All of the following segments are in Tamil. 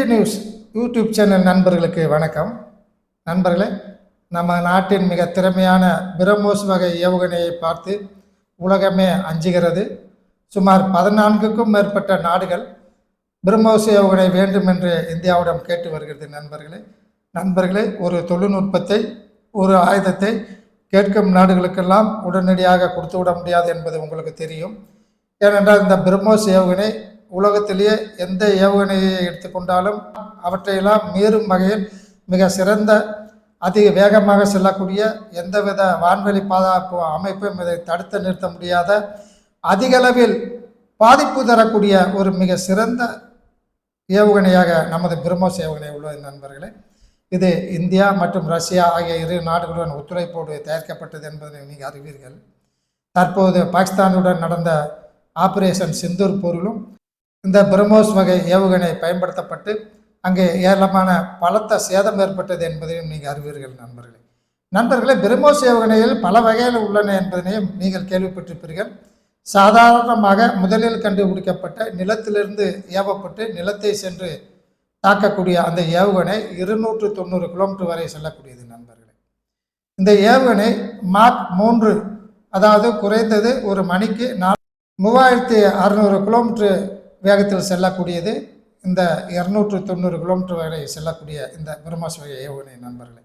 விஜய் நியூஸ் யூடியூப் சேனல் நண்பர்களுக்கு வணக்கம். நண்பர்களே நம்ம நாட்டின் மிக திறமையான பிரம்மோஸ் வகை ஏவுகணையை பார்த்து உலகமே அஞ்சுகிறது. சுமார் பதினான்குக்கும் மேற்பட்ட நாடுகள் பிரம்மோஸ் ஏவுகணை வேண்டும் என்று இந்தியாவிடம் கேட்டு வருகிறது நண்பர்களே. நண்பர்களே ஒரு தொழில்நுட்பத்தை ஒரு ஆயுதத்தை கேட்கும் நாடுகளுக்கெல்லாம் உடனடியாக கொடுத்து விட முடியாது என்பது உங்களுக்கு தெரியும். ஏனென்றால் இந்த பிரம்மோஸ் ஏவுகணை உலகத்திலேயே எந்த ஏவுகணையை எடுத்துக்கொண்டாலும் அவற்றையெல்லாம் மீறும் வகையில் மிக சிறந்த அதிக வேகமாக செல்லக்கூடிய எந்தவித வான்வெளி பாதுகாப்பு அமைப்பும் இதை தடுத்து நிறுத்த முடியாத அதிகளவில் பாதிப்பு தரக்கூடிய ஒரு மிக சிறந்த ஏவுகணையாக நமது பிரம்மோஸ் ஏவுகணை உள்ளது நண்பர்களே. இது இந்தியா மற்றும் ரஷ்யா ஆகிய இரு நாடுகளுடன் ஒத்துழைப்போடு தயாரிக்கப்பட்டது என்பதை நீங்கள் அறிவீர்கள். தற்போது பாகிஸ்தானுடன் நடந்த ஆபரேஷன் சிந்தூர் போரிலும் இந்த பிரம்மோஸ் வகை ஏவுகணை பயன்படுத்தப்பட்டு அங்கே ஏராளமான பலத்த சேதம் ஏற்பட்டது என்பதையும் நீங்கள் அறிவீர்கள் நண்பர்களே. நண்பர்களே பிரம்மோஸ் ஏவுகணையில் பல வகையில் உள்ளன என்பதனையும் நீங்கள் கேள்விப்பட்டிருப்பீர்கள். சாதாரணமாக முதலில் கண்டுபிடிக்கப்பட்ட நிலத்திலிருந்து ஏவப்பட்டு நிலத்தை சென்று தாக்கக்கூடிய அந்த ஏவுகணை இருநூற்று தொண்ணூறு கிலோமீட்டர் வரை செல்லக்கூடியது நண்பர்களே. இந்த ஏவுகணை மாக் மூன்று அதாவது குறைந்தது ஒரு மணிக்கு நான் மூவாயிரத்தி அறுநூறு கிலோமீட்டர் வேகத்தில் செல்லக்கூடியது. இந்த இரநூற்று தொண்ணூறு கிலோமீட்டர் வரை செல்லக்கூடிய இந்த பிரம்மோஸ் வகை ஏவுகணை நண்பர்களே.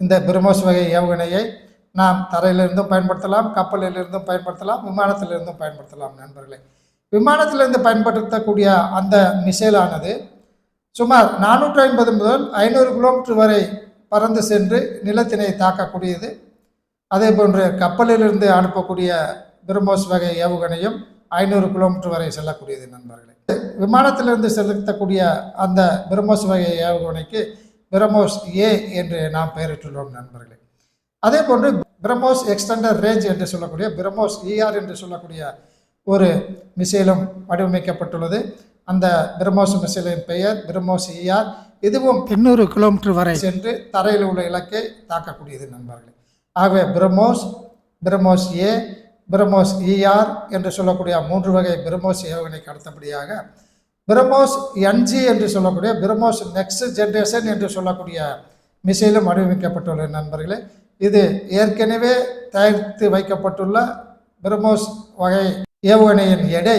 இந்த பிரம்மோஸ் வகை ஏவுகணையை நாம் தரையிலிருந்தும் பயன்படுத்தலாம் கப்பலிலிருந்தும் பயன்படுத்தலாம் விமானத்திலிருந்தும் பயன்படுத்தலாம் நண்பர்களே. விமானத்திலிருந்து பயன்படுத்தக்கூடிய அந்த மிசைலானது சுமார் நானூற்றி ஐம்பது முதல் ஐநூறு கிலோமீட்டர் வரை பறந்து சென்று நிலத்தினை தாக்கக்கூடியது. அதே போன்று கப்பலிலிருந்து அனுப்பக்கூடிய பிரம்மோஸ் வகை ஏவுகணையும் ஐநூறு கிலோமீட்டர் வரை செல்லக்கூடியது நண்பர்களே. விமானத்திலிருந்து செலுத்தக்கூடிய அந்த பிரம்மோஸ் வகை ஏவுகணைக்கு பிரம்மோஸ் ஏ என்று நாம் பெயரிட்டுள்ளோம் நண்பர்களே. அதே போன்று பிரம்மோஸ் எக்ஸ்டெண்டர் ரேஞ்ச் என்று சொல்லக்கூடிய பிரம்மோஸ் இஆர் என்று சொல்லக்கூடிய ஒரு மிசைலும் வடிவமைக்கப்பட்டுள்ளது. அந்த பிரம்மோஸ் மிசைலின் பெயர் பிரம்மோஸ் இஆர் இதுவும் எண்ணூறு கிலோமீட்டர் வரை. சென்று தரையில் உள்ள இலக்கை தாக்கக்கூடியது நண்பர்களே. ஆகவே பிரம்மோஸ் பிரம்மோஸ் ஏ பிரம்மோஸ் இஆர் என்று சொல்லக்கூடிய மூன்று வகை பிரம்மோஸ் ஏவுகணைக்கு அடுத்தபடியாக பிரம்மோஸ் என்ஜி என்று சொல்லக்கூடிய பிரம்மோஸ் நெக்ஸ்ட் ஜென்ரேஷன் என்று சொல்லக்கூடிய மிசைலும் வடிவமைக்கப்பட்டுள்ள நண்பர்களே இது ஏற்கனவே தயாரித்து வைக்கப்பட்டுள்ள பிரம்மோஸ் வகை ஏவுகணையின் எடை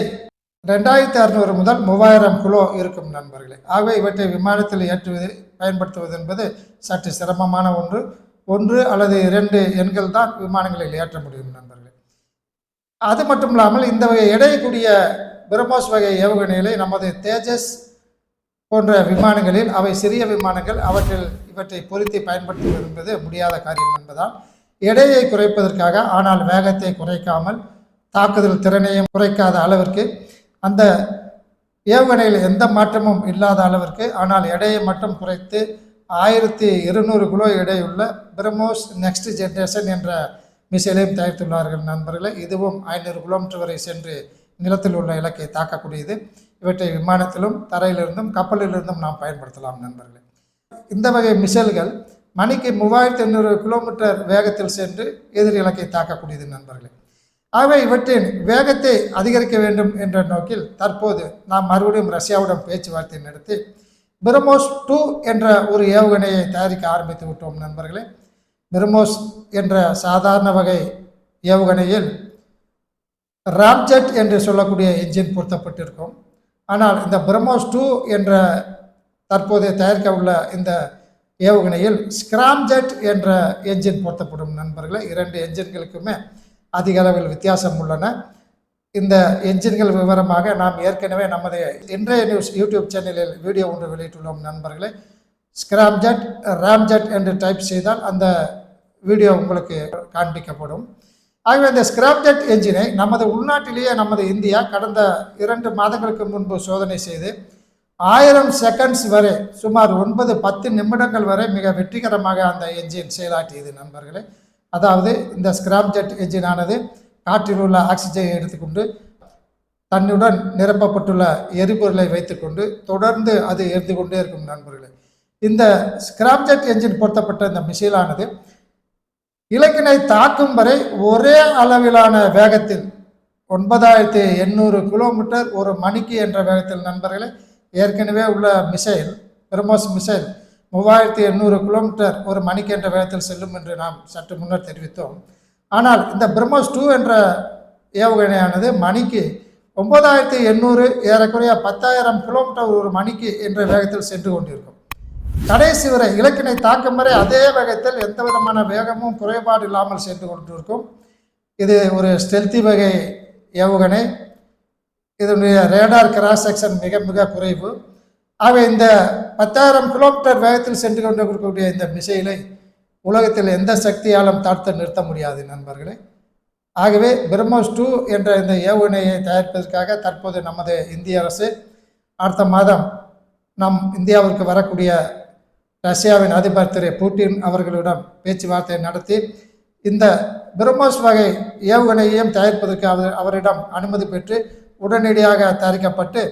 ரெண்டாயிரத்தி அறுநூறு முதல் மூவாயிரம் கிலோ இருக்கும் நண்பர்களே. ஆகவே இவற்றை விமானத்தில் ஏற்றுவது பயன்படுத்துவது என்பது சற்று சிரமமான ஒன்று. ஒன்று அல்லது இரண்டு எண்கள் தான் விமானங்களில் ஏற்ற முடியும் நண்பர்கள். அது மட்டும் இல்லாமல் இந்த வகை எடையக்கூடிய பிரம்மோஸ் வகை ஏவுகணைகளை நமது தேஜஸ் போன்ற விமானங்களில் அவை சிறிய விமானங்கள் அவற்றில் இவற்றை பொருத்தி பயன்படுத்துவது என்பது முடியாத காரியம் என்பதால் எடையை குறைப்பதற்காக ஆனால் வேகத்தை குறைக்காமல் தாக்குதல் திறனையும் குறைக்காத அளவிற்கு அந்த ஏவுகணையில் எந்த மாற்றமும் இல்லாத அளவிற்கு ஆனால் எடையை மட்டும் குறைத்து ஆயிரத்தி இருநூறு கிலோ எடையுள்ள பிரம்மோஸ் நெக்ஸ்ட் ஜென்ரேஷன் என்ற மிசைலையும் தயாரித்துள்ளார்கள் நண்பர்களே. இதுவும் ஐநூறு கிலோமீட்டர் வரை சென்று நிலத்தில் உள்ள இலக்கை தாக்கக்கூடியது. இவற்றை விமானத்திலும் தரையிலிருந்தும் கப்பலிலிருந்தும் நாம் பயன்படுத்தலாம் நண்பர்களே. இந்த வகை மிசைல்கள் மணிக்கு மூவாயிரத்தி எண்ணூறு கிலோமீட்டர் வேகத்தில் சென்று எதிர் இலக்கை தாக்கக்கூடியது நண்பர்களே. ஆகவே இவற்றின் வேகத்தை அதிகரிக்க வேண்டும் என்ற நோக்கில் தற்போது நாம் மறுபடியும் ரஷ்யாவுடன் பேச்சுவார்த்தை நடத்தி பிரம்மோஸ் டூ என்ற ஒரு ஏவுகணையை தயாரிக்க ஆரம்பித்து விட்டோம் நண்பர்களே. பிரம்மோஸ் என்ற சாதாரண வகை ஏவுகணையில் ராம்ஜெட் என்று சொல்லக்கூடிய என்ஜின் பொருத்தப்பட்டிருக்கும். ஆனால் இந்த பிரம்மோஸ் டூ என்ற தற்போதைய தயாரிக்க உள்ள இந்த ஏவுகணையில் ஸ்கிராம்ஜெட் என்ற என்ஜின் பொருத்தப்படும் நண்பர்களே இரண்டு என்ஜின்களுக்குமே அதிக அளவில் வித்தியாசம் உள்ளன. இந்த என்ஜின்கள் விவரமாக நாம் ஏற்கனவே நமது இன்றைய நியூஸ் யூடியூப் சேனலில் வீடியோ ஒன்று வெளியிட்டுள்ளோம் நண்பர்களே. ஸ்கிராப்ஜெட் ராம்ஜெட் என்று டைப் செய்தால் அந்த வீடியோ உங்களுக்கு காண்பிக்கப்படும். ஆகவே இந்த ஸ்கிராப்ஜெட் என்ஜினை நமது உள்நாட்டிலேயே நமது இந்தியா கடந்த இரண்டு மாதங்களுக்கு முன்பு சோதனை செய்து ஆயிரம் செகண்ட்ஸ் வரை சுமார் ஒன்பது பத்து நிமிடங்கள் வரை மிக வெற்றிகரமாக அந்த என்ஜின் செயலாற்றியது நண்பர்களே. அதாவது இந்த ஸ்கிராப்ஜெட் என்ஜினானது காற்றில் உள்ள ஆக்சிஜனை எடுத்துக்கொண்டு தன்னுடன் நிரப்பப்பட்டுள்ள எரிபொருளை வைத்துக்கொண்டு தொடர்ந்து அது எரிந்து கொண்டே இருக்கும் நண்பர்களே. இந்த ஸ்கிராப்ஜெட் என்ஜின் பொருத்தப்பட்ட இந்த மிசைலானது இலக்கினை தாக்கும் வரை ஒரே அளவிலான வேகத்தில் ஒன்பதாயிரத்தி எண்ணூறு கிலோமீட்டர் ஒரு மணிக்கு என்ற வேகத்தில் நண்பர்களே ஏற்கனவே உள்ள மிசைல் பிரம்மோஸ் மிசைல் மூவாயிரத்தி எண்ணூறு கிலோமீட்டர் ஒரு மணிக்கு என்ற வேகத்தில் செல்லும் என்று நாம் சற்று முன்னர் தெரிவித்தோம். ஆனால் இந்த பிரம்மோஸ் டூ என்ற ஏவுகணையானது மணிக்கு ஒன்பதாயிரத்தி எண்ணூறு ஏறக்குறைய பத்தாயிரம் கிலோமீட்டர் ஒரு மணிக்கு என்ற வேகத்தில் சென்று கொண்டிருக்கும். கடைசி வரை இலக்கினை தாக்கும் வரை அதே வேகத்தில் எந்த விதமான வேகமும் குறைபாடு இல்லாமல் சென்று கொண்டிருக்கும். இது ஒரு ஸ்டெல்தி வகை ஏவுகணை. இதனுடைய ரேடார் கிராஸ் செக்ஷன் மிக மிக குறைவு. ஆக இந்த பத்தாயிரம் கிலோமீட்டர் வேகத்தில் சென்று கொண்டிருக்கக்கூடிய இந்த மிசைலை உலகத்தில் எந்த சக்தியாலும் தாழ்த்த நிறுத்த முடியாது நண்பர்களே. ஆகவே பிரம்மோஸ் டூ என்ற இந்த ஏவுகணையை தயாரிப்பதற்காக தற்போது நமது இந்திய அரசு அடுத்த மாதம் நம் இந்தியாவிற்கு வரக்கூடிய ரஷ்யாவின் அதிபர் திரு புட்டின் அவர்களிடம் பேச்சுவார்த்தை நடத்தி இந்த பிரம்மோஸ் வகை ஏவுகணையையும் தயாரிப்பதற்கு அவர் அவரிடம் அனுமதி பெற்று உடனடியாக தயாரிக்கப்பட்டு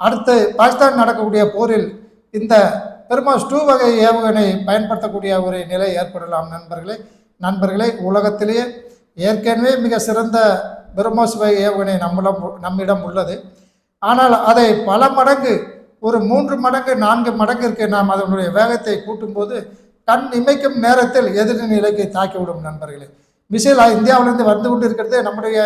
அடுத்து பாகிஸ்தான் நடக்கக்கூடிய போரில் இந்த பிரம்மோஸ் டூ வகை ஏவுகணை பயன்படுத்தக்கூடிய ஒரு நிலை ஏற்படலாம். நண்பர்களே நண்பர்களே உலகத்திலேயே ஏற்கனவே மிக சிறந்த பிரம்மோஸ் வகை ஏவுகணை நம்மிடம் நம்மிடம் உள்ளது. ஆனால் அதை பல மடங்கு ஒரு மூன்று மடங்கு நான்கு மடங்கிற்கு நாம் அதனுடைய வேகத்தை கூட்டும்போது கண் இமைக்கும் நேரத்தில் எதிரின் இலக்கை தாக்கிவிடும் நண்பர்களே. மிசைல் இந்தியாவிலிருந்து வந்து கொண்டு இருக்கிறது நம்முடைய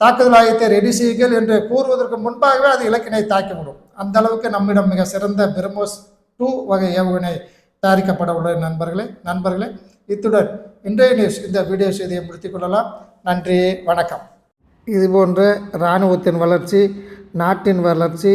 தாக்குதல் ஆயத்தை ரெடி செய்யுங்கள் என்று கூறுவதற்கு முன்பாகவே அது இலக்கினை தாக்கிவிடும். அந்த அளவுக்கு நம்மிடம் மிக சிறந்த பிரம்மோஸ் டூ வகை ஏவுகணை தயாரிக்கப்பட உள்ளது நண்பர்களே. நண்பர்களே இத்துடன் இன்றைய நியூஸ் இந்த வீடியோ செய்தியை முடித்துக் கொள்ளலாம். நன்றி வணக்கம். இதுபோன்ற இராணுவத்தின் வளர்ச்சி நாட்டின் வளர்ச்சி